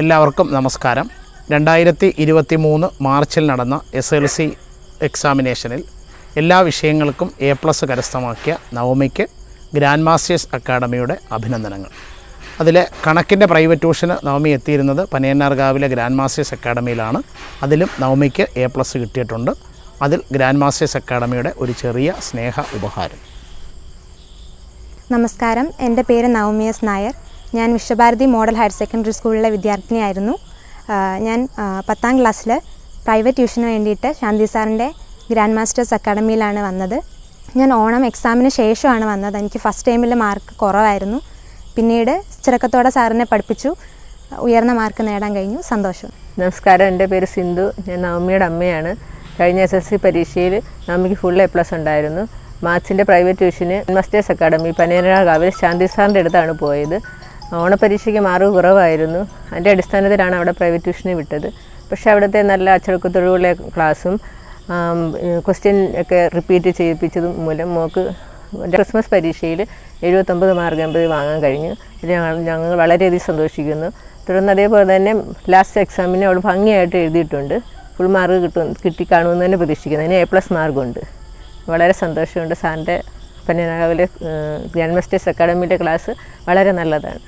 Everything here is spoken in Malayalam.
എല്ലാവർക്കും നമസ്കാരം. രണ്ടായിരത്തി ഇരുപത്തി മൂന്ന് മാർച്ചിൽ നടന്ന എസ് എൽ സി എക്സാമിനേഷനിൽ എല്ലാ വിഷയങ്ങൾക്കും എ പ്ലസ് കരസ്ഥമാക്കിയ നവമിക്ക് ഗ്രാൻഡ് മാസ്റ്റേഴ്സ് അക്കാഡമിയുടെ അഭിനന്ദനങ്ങൾ. അതിലെ കണക്കിന്റെ പ്രൈവറ്റ് ട്യൂഷന് നവമി എത്തിയിരുന്നത് പനയന്നാർകാവിലെ ഗ്രാൻഡ് മാസ്റ്റേഴ്സ് അക്കാഡമിയിലാണ് അതിലും നവമിക്ക് എ പ്ലസ് കിട്ടിയിട്ടുണ്ട്. അതിൽ ഗ്രാൻഡ് മാസ്റ്റേഴ്സ് അക്കാഡമിയുടെ ഒരു ചെറിയ സ്നേഹ ഉപഹാരം. നമസ്കാരം. എന്റെ പേര് നവമി എസ് നായർ. ഞാൻ വിശ്വഭാരതി മോഡൽ ഹയർ സെക്കൻഡറി സ്കൂളിലെ വിദ്യാർത്ഥിനിയായിരുന്നു. ഞാൻ പത്താം ക്ലാസ്സിൽ പ്രൈവറ്റ് ട്യൂഷന് വേണ്ടിയിട്ട് ശാന്തി സാറിന്റെ ഗ്രാൻഡ് മാസ്റ്റേഴ്സ് അക്കാഡമിയിലാണ് വന്നത്. ഞാൻ ഓണം എക്സാമിന് ശേഷമാണ് വന്നത്. എനിക്ക് ഫസ്റ്റ് ടൈമിൽ മാർക്ക് കുറവായിരുന്നു. പിന്നീട് ചിറക്കത്തോടെ സാറിനെ പഠിപ്പിച്ചു. ഉയർന്ന മാർക്ക് നേടാൻ കഴിഞ്ഞു. സന്തോഷം. നമസ്കാരം. എന്റെ പേര് സിന്ധു. ഞാൻ നവമിയുടെ അമ്മയാണ്. കഴിഞ്ഞ എസ് എസ് സി പരീക്ഷയിൽ നവമിക്ക് ഫുൾ എ പ്ലസ് ഉണ്ടായിരുന്നു. മാത്സിന്റെ പ്രൈവറ്റ് ട്യൂഷന് മാസ്റ്റേഴ്സ് അക്കാഡമി പനേരാകാവിൽ ശാന്തി സാറിന്റെ അടുത്താണ് പോയത്. ഓണപരീക്ഷയ്ക്ക് മാർക്ക് കുറവായിരുന്നു. അതിന്റെ അടിസ്ഥാനത്തിലാണ് അവിടെ പ്രൈവറ്റ് ട്യൂഷന് വിട്ടത്. പക്ഷേ അവിടുത്തെ നല്ല അച്ചടക്കത്തോടുള്ള ക്ലാസ്സും ക്വസ്റ്റ്യൻ ഒക്കെ റിപ്പീറ്റ് ചെയ്യിപ്പിച്ചതും മൂലം മോക്ക് ക്രിസ്മസ് പരീക്ഷയിൽ എഴുപത്തൊമ്പത് മാർക്ക് എൺപത് വാങ്ങാൻ കഴിഞ്ഞു. ഞങ്ങൾ വളരെയധികം സന്തോഷിക്കുന്നു. തുടർന്ന് അതേപോലെ തന്നെ ലാസ്റ്റ് എക്സാമിന് അവൾ ഭംഗിയായിട്ട് എഴുതിയിട്ടുണ്ട്. ഫുൾ മാർക്ക് കിട്ടും കിട്ടിക്കാണുമെന്ന് തന്നെ പ്രതീക്ഷിക്കുന്നു. അതിന് എ പ്ലസ് മാർക്കുണ്ട് വളരെ സന്തോഷമുണ്ട്. സാറിന്റെ പന്നനാവിലെ ഗ്രാൻഡ് മാസ്റ്റേഴ്സ് അക്കാഡമിയുടെ ക്ലാസ് വളരെ നല്ലതാണ്.